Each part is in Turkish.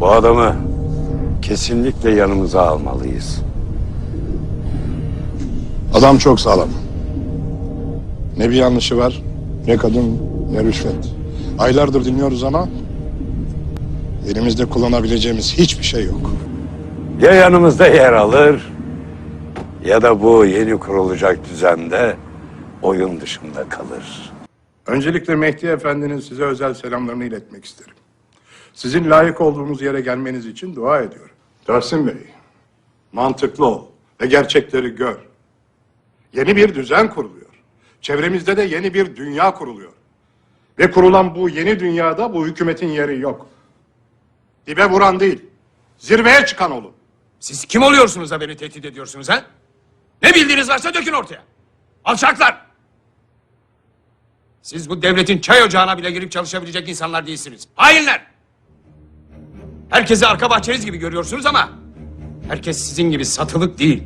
Bu adamı kesinlikle yanımıza almalıyız. Adam çok sağlam. Ne bir yanlışı var, ne kadın, ne rüşvet. Aylardır dinliyoruz ama elimizde kullanabileceğimiz hiçbir şey yok. Ya yanımızda yer alır ya da bu yeni kurulacak düzende oyun dışında kalır. Öncelikle Mehdi Efendi'nin size özel selamlarını iletmek isterim. Sizin layık olduğunuz yere gelmeniz için dua ediyorum. Tahsin Bey, mantıklı ol ve gerçekleri gör. Yeni bir düzen kuruluyor. Çevremizde de yeni bir dünya kuruluyor. Ve kurulan bu yeni dünyada bu hükümetin yeri yok. Dibe vuran değil, zirveye çıkan olun. Siz kim oluyorsunuz da beni tehdit ediyorsunuz ha? Ne bildiğiniz varsa dökün ortaya. Alçaklar! Siz bu devletin çay ocağına bile girip çalışabilecek insanlar değilsiniz. Hainler! Herkesi arka bahçeniz gibi görüyorsunuz ama herkes sizin gibi satılık değil.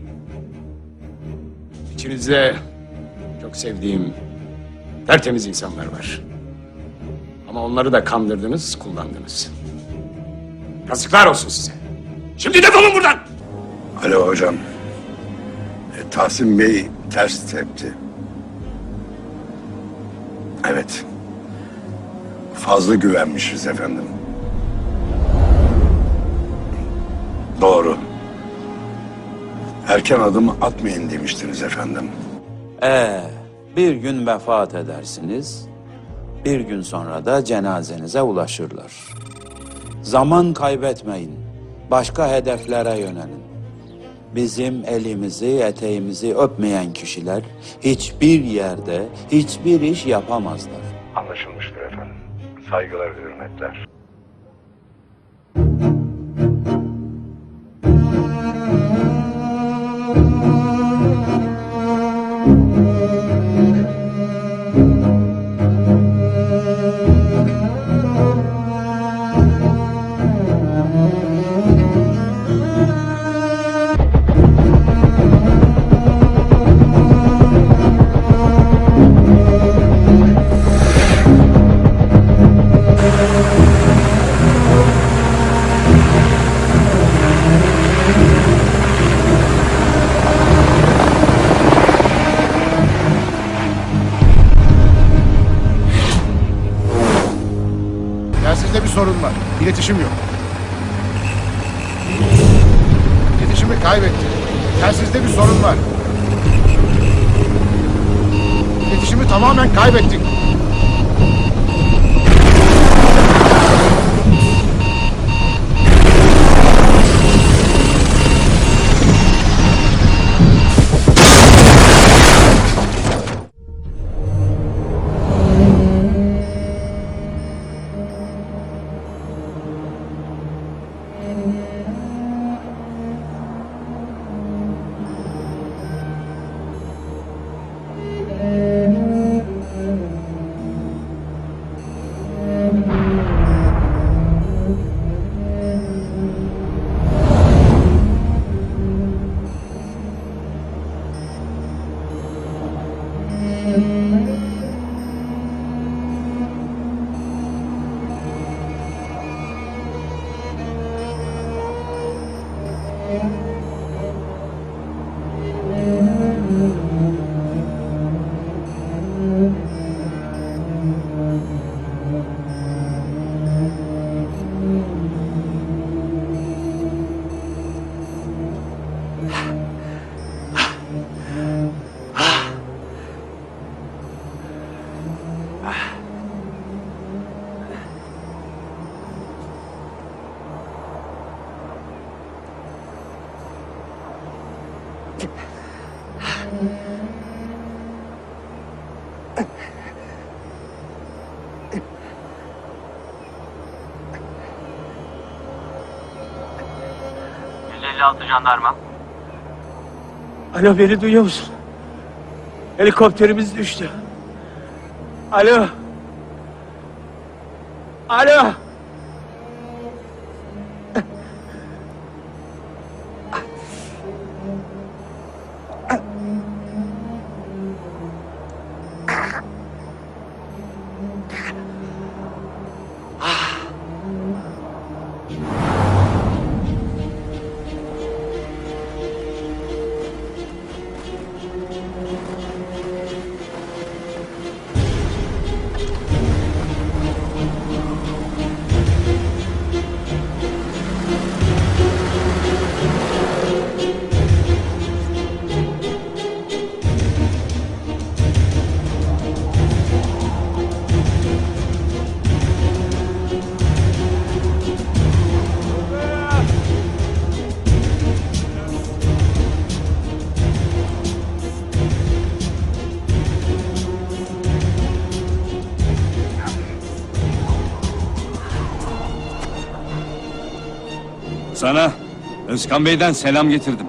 İçinizde çok sevdiğim tertemiz insanlar var. Ama onları da kandırdınız, kullandınız. Yazıklar olsun size. Şimdi defolun buradan! Alo hocam. E, Tahsin Bey ters tepti. Evet. Fazla güvenmişiz efendim. Doğru. Erken adım atmayın demiştiniz efendim. Ee, bir gün vefat edersiniz, bir gün sonra da cenazenize ulaşırlar. Zaman kaybetmeyin, başka hedeflere yönelin. Bizim elimizi, eteğimizi öpmeyen kişiler hiçbir yerde, hiçbir iş yapamazlar. Anlaşılmıştır efendim. Saygılar ve hürmetler. Telsizde bir sorun var. İletişim yok. İletişimi kaybettik. Telsizde bir sorun var. İletişimi tamamen kaybettik. Amen. Jandarma. Alo beni duyuyor musun? Helikopterimiz düştü. Alo. Alo. Sana Özkan Bey'den selam getirdim.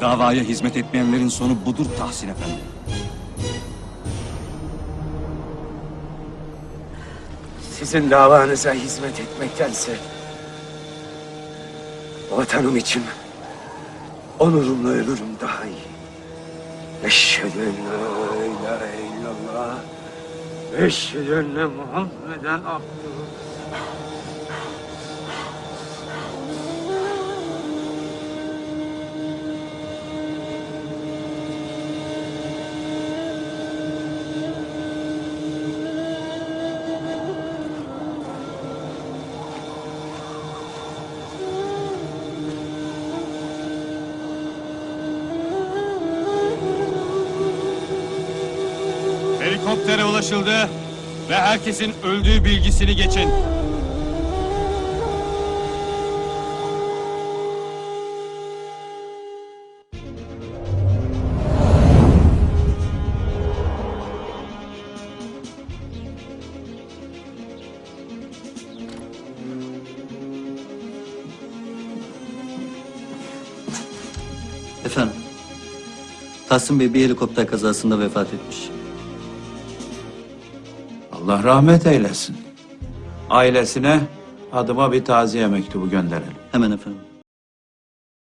Davaya hizmet etmeyenlerin sonu budur Tahsin Efendi. Sizin davanıza hizmet etmektense vatanım için onurumla ölürüm daha iyi. Eşhedü en la ilahe illallah. Eşhedü enne Muhammeden abduhu. Helikoptere ulaşıldı ve herkesin öldüğü bilgisini geçin. Efendim, Tahsin Bey bir helikopter kazasında vefat etmiş. Allah rahmet eylesin. Ailesine adıma bir taziye mektubu gönderelim. Hemen efendim.